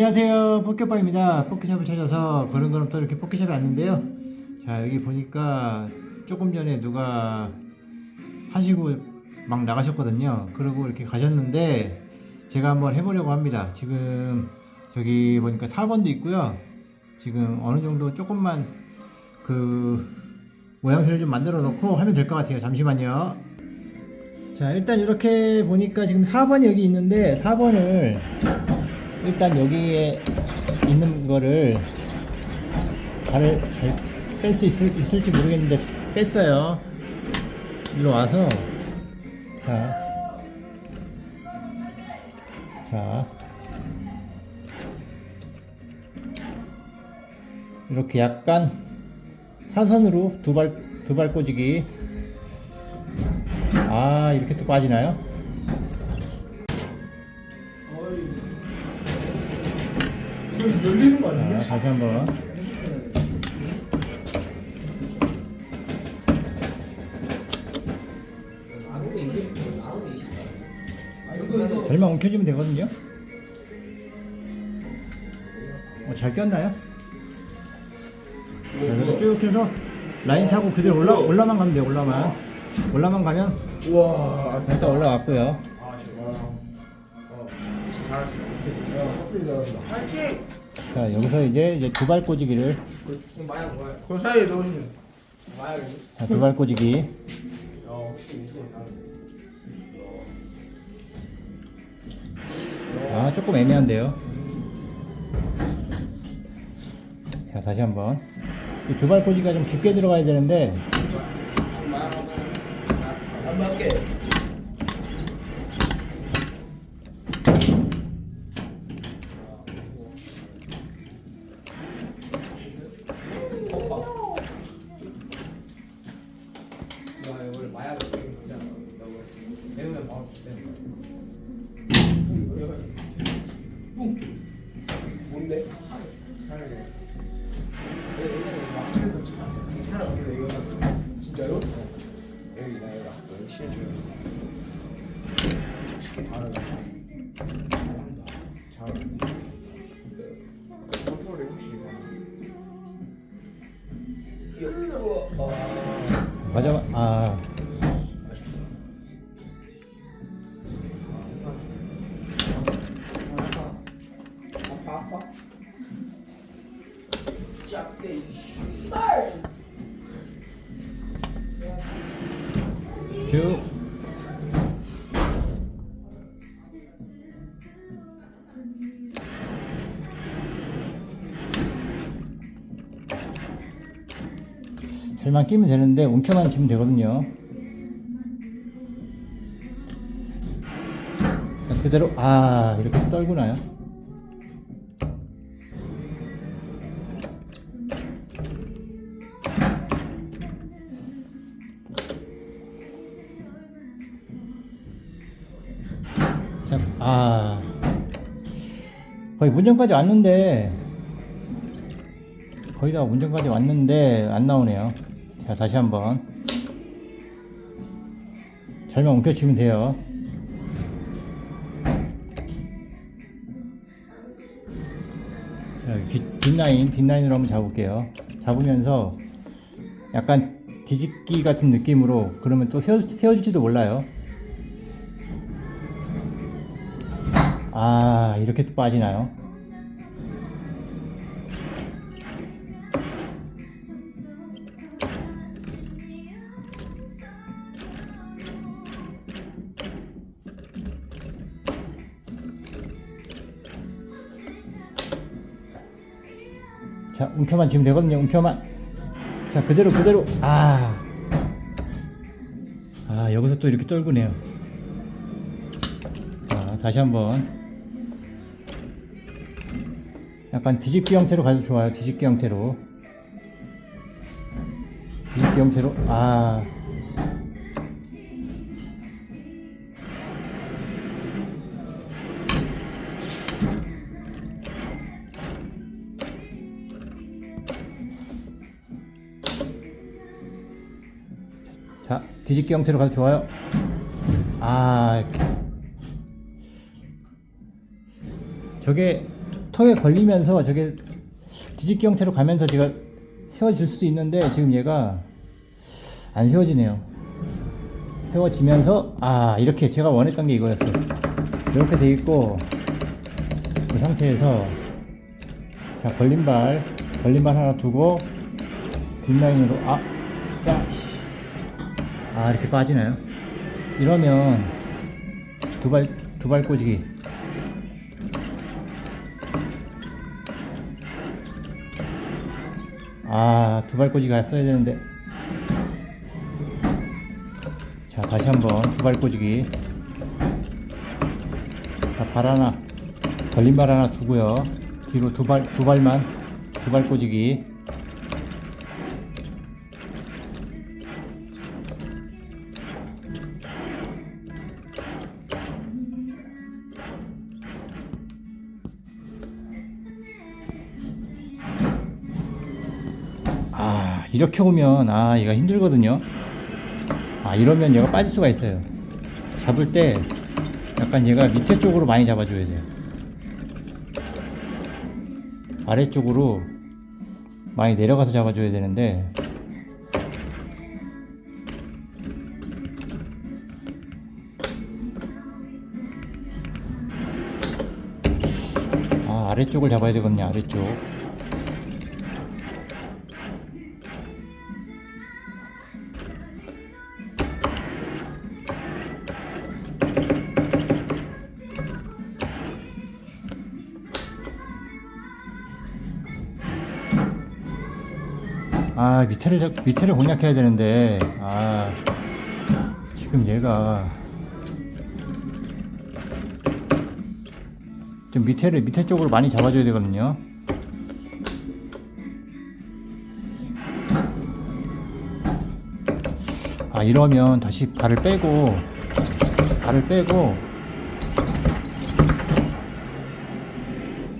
안녕하세요. 포켓바입니다. 포켓샵을 찾아서 그런거럼 또 이렇게 포켓샵에 왔는데요. 자 여기 보니까 조금 전에 누가 하시고 막 나가셨거든요. 그러고 이렇게 가셨는데 제가 한번 해보려고 합니다. 지금 저기 보니까 4번도 있고요. 지금 어느 정도 조금만 그 모양새를 좀 만들어 놓고 하면 될 것 같아요. 잠시만요. 자 일단 이렇게 보니까 지금 4번이 여기 있는데 4번을 일단 여기에 있는 거를 발을 뺄수 있을지 모르겠는데 뺐어요. 일로 와서 자, 자 이렇게 약간 사선으로 두 발 두발 꽂이기. 아 이렇게 또 빠지나요? 열리는 거 아니냐? 자, 다시 한번. 절만 움켜쥐면 되거든요. 어, 잘 꼈나요? 자, 그래서 쭉 해서 라인 타고 그대로 올라 올라만 가면 돼요. 올라만 올라만 가면 우와. 일단 올라왔고요. 아, 제발. 어, 진짜 잘하시네. 파이팅! 자 여기서 이제 이제 두발 꽂이기를 그, 마약 뭐야? 그 사이에 넣으시면 마약이. 자, 두발 꽂이기. 야, 혹시 이거 아 조금 애매한데요. 자 다시 한번 이 두발 꽂이가 좀 깊게 들어가야 되는데 마약 하면 안 맞게. 야, 이걸 마약을 되게 보잖아. 배우면 바로 뭔데? 차라리. 차라리 이거 진짜로? 여기 나 여기 여기 실줄 쉽게 다르다. 잘한다. 잘한다. 컨트롤이 혹시 이거 어. 맞아. 아 잘만 끼면 되는데 움켜만 치면 되거든요. 자, 그대로 아 이렇게 떨구나요? 자, 아 거의 문전까지 왔는데 거의 다 문전까지 왔는데 안 나오네요. 자 다시 한번 잘만 움켜치면 돼요. 뒷라인 뒷라인으로 한번 잡을게요. 잡으면서 약간 뒤집기 같은 느낌으로 그러면 또 세워, 세워질지도 몰라요. 아 이렇게 또 빠지나요? 자 움켜만 지면 되거든요 움켜만. 자 그대로 그대로. 아, 아 여기서 또 이렇게 떨구네요. 자 다시 한번. 약간 뒤집기 형태로 가도 좋아요 뒤집기 형태로. 뒤집기 형태로. 아 뒤집기 형태로 가도 좋아요. 아, 저게 턱에 걸리면서 저게 뒤집기 형태로 가면서 제가 세워질 수도 있는데 지금 얘가 안 세워지네요. 세워지면서 아 이렇게 제가 원했던 게 이거였어요. 이렇게 돼 있고 이 상태에서 자 걸림발 걸림발 하나 두고 뒷라인으로 아, 야, 씨. 아 이렇게 빠지나요? 이러면 두발 두발 꽂기 아, 두발 꽂이가 써야 되는데. 자, 다시 한번 두발 꽂이기. 자, 발 하나, 하나 두고요. 뒤로 두 발, 두 발만, 두발 꽂이기. 이렇게 오면, 아, 얘가 힘들거든요. 아, 이러면 얘가 빠질 수가 있어요. 잡을 때, 약간 얘가 밑에 쪽으로 많이 잡아줘야 돼요. 아래쪽으로 많이 내려가서 잡아줘야 되는데, 아, 아래쪽을 잡아야 되거든요, 아래쪽. 아 밑에를 잡- 밑에를 공략해야 되는데 아 지금 얘가 좀 밑에를 밑에 쪽으로 많이 잡아줘야 되거든요. 아 이러면 다시 발을 빼고 발을 빼고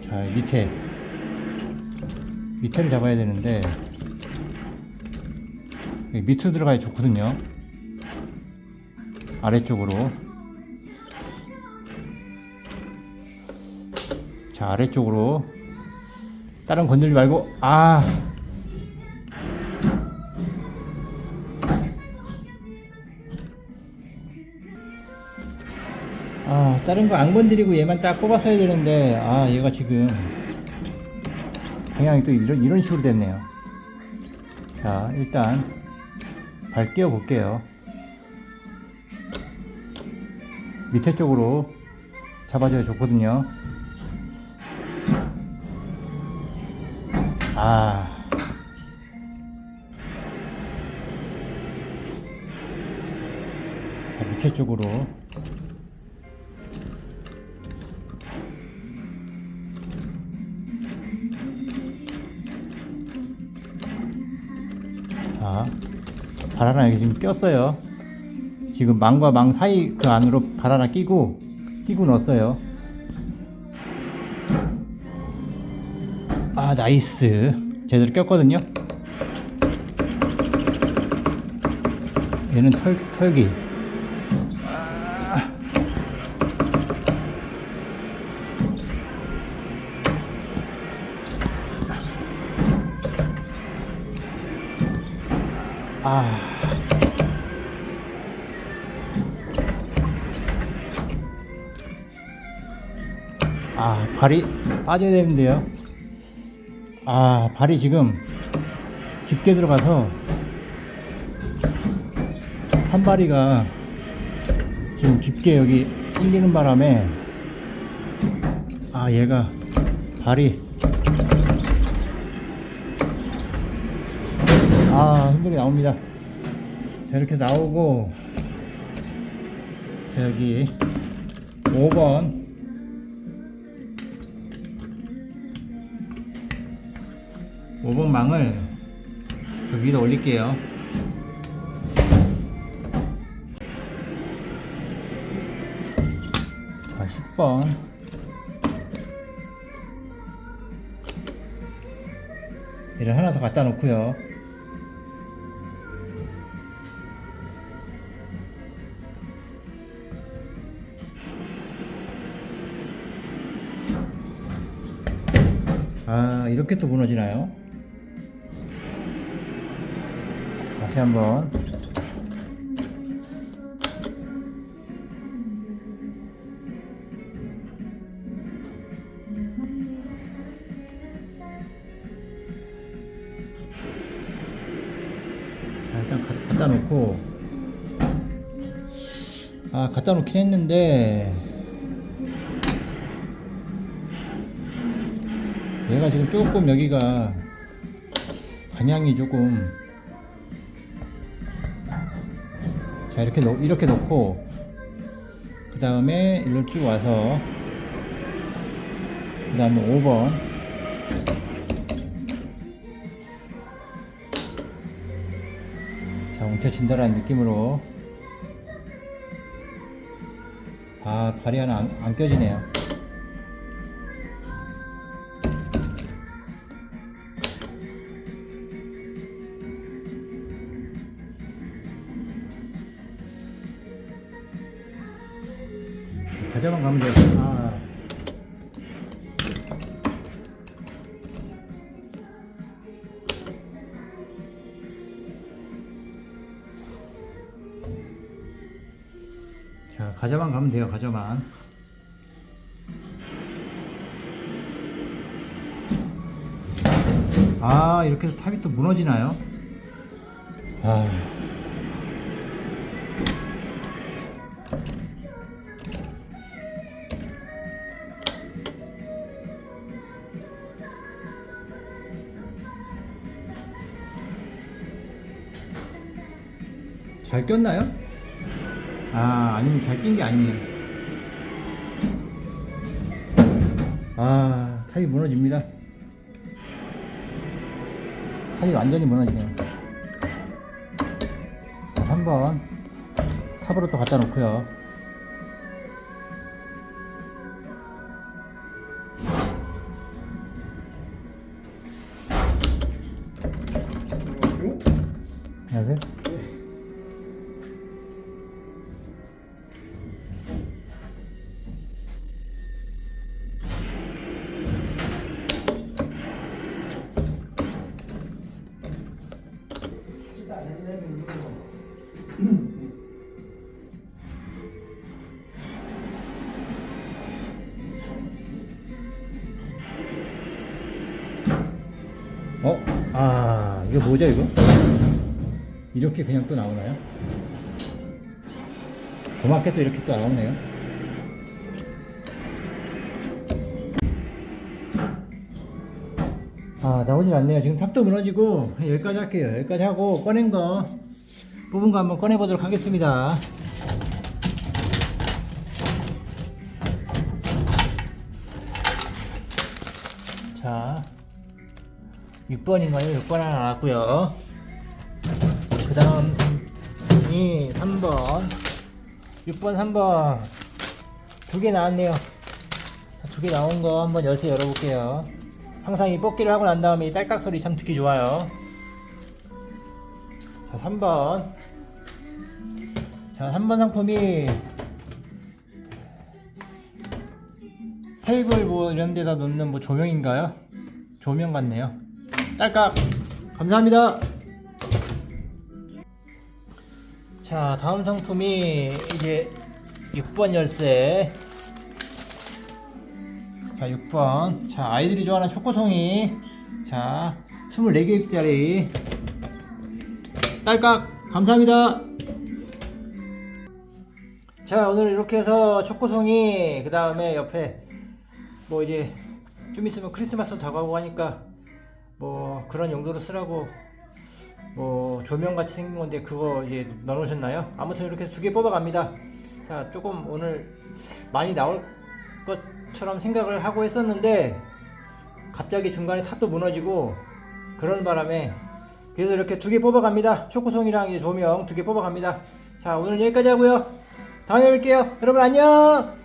자 밑에 밑에를 잡아야 되는데 밑으로 들어가야 좋거든요. 아래쪽으로. 자, 아래쪽으로. 다른 건들지 말고, 아. 아, 다른 거 안 건드리고 얘만 딱 뽑았어야 되는데, 아, 얘가 지금 방향이 또 이런, 이런 식으로 됐네요. 자, 일단 발 끼워 볼게요. 밑에 쪽으로 잡아줘야 좋거든요. 아. 자, 밑에 쪽으로. 발 하나 여기 지금 꼈어요. 지금 망과 망 사이 그 안으로 발 하나 끼고 끼고 넣었어요. 아 나이스 제대로 꼈거든요. 얘는 털 털기. 아. 아, 발이 빠져야 되는데요. 아, 발이 지금 깊게 들어가서 산발이가 지금 깊게 여기 당기는 바람에 아, 얘가 발이 아, 흔들이 나옵니다. 자, 이렇게 나오고 자, 여기 5번 5번 망을 저 위에다 올릴게요. 자, 10번. 얘를 하나 더 갖다 놓고요. 이렇게 또 무너지나요? 다시 한번. 자, 일단 가- 갖다 놓고. 아 갖다 놓긴 했는데 얘가 지금 조금 여기가 반향이 조금 자 이렇게 놓 이렇게 놓고 그 다음에 일로 쭉 와서 그 다음에 5번. 자 움켜진다라는 느낌으로. 아 발이 하나 안, 안 껴지네요 자 과자만 가면 돼요 과자만 아 이렇게 해서 탑이 또 무너지나요? 아 잘 꼈나요? 아, 아니면 잘 낀 게 아니네요. 아, 탑이 무너집니다. 탑이 완전히 무너지네요. 자, 3번. 탑으로 또 갖다 놓고요. 어? 아, 이거 뭐죠, 이거? 이렇게 그냥 또 나오나요? 고맙게 또 이렇게 또 나오네요. 아, 나오질 않네요. 지금 탑도 무너지고, 여기까지 할게요. 여기까지 하고, 꺼낸 거, 뽑은 거 한번 꺼내 보도록 하겠습니다. 자, 6번인가요? 6번 하나 나왔고요. 그 다음이 3번. 6번 3번. 두 개 나왔네요. 두 개 나온 거 한번 열쇠 열어볼게요. 항상 이 뽑기를 하고 난 다음에 이 딸깍 소리 참 듣기 좋아요. 자 3번. 자 3번 상품이 테이블 뭐 이런 데다 놓는 뭐 조명인가요? 조명 같네요 딸깍. 감사합니다. 자 다음 상품이 이제 6번 열쇠. 자 6번. 자 아이들이 좋아하는 초코송이. 자 24개 입짜리. 딸깍 감사합니다. 자 오늘 이렇게 해서 초코송이 그 다음에 옆에 뭐 이제 좀 있으면 크리스마스 다가오고 하니까 뭐 그런 용도로 쓰라고 뭐 조명 같이 생긴 건데 그거 이제 넣어놓으셨나요? 아무튼 이렇게 두 개 뽑아갑니다. 자 조금 오늘 많이 나올 것처럼 생각을 하고 했었는데 갑자기 중간에 탑도 무너지고 그런 바람에 그래서 이렇게 두 개 뽑아갑니다. 초코송이랑 이제 조명 두 개 뽑아갑니다. 자 오늘 여기까지 하고요. 다음에 뵐게요. 여러분 안녕.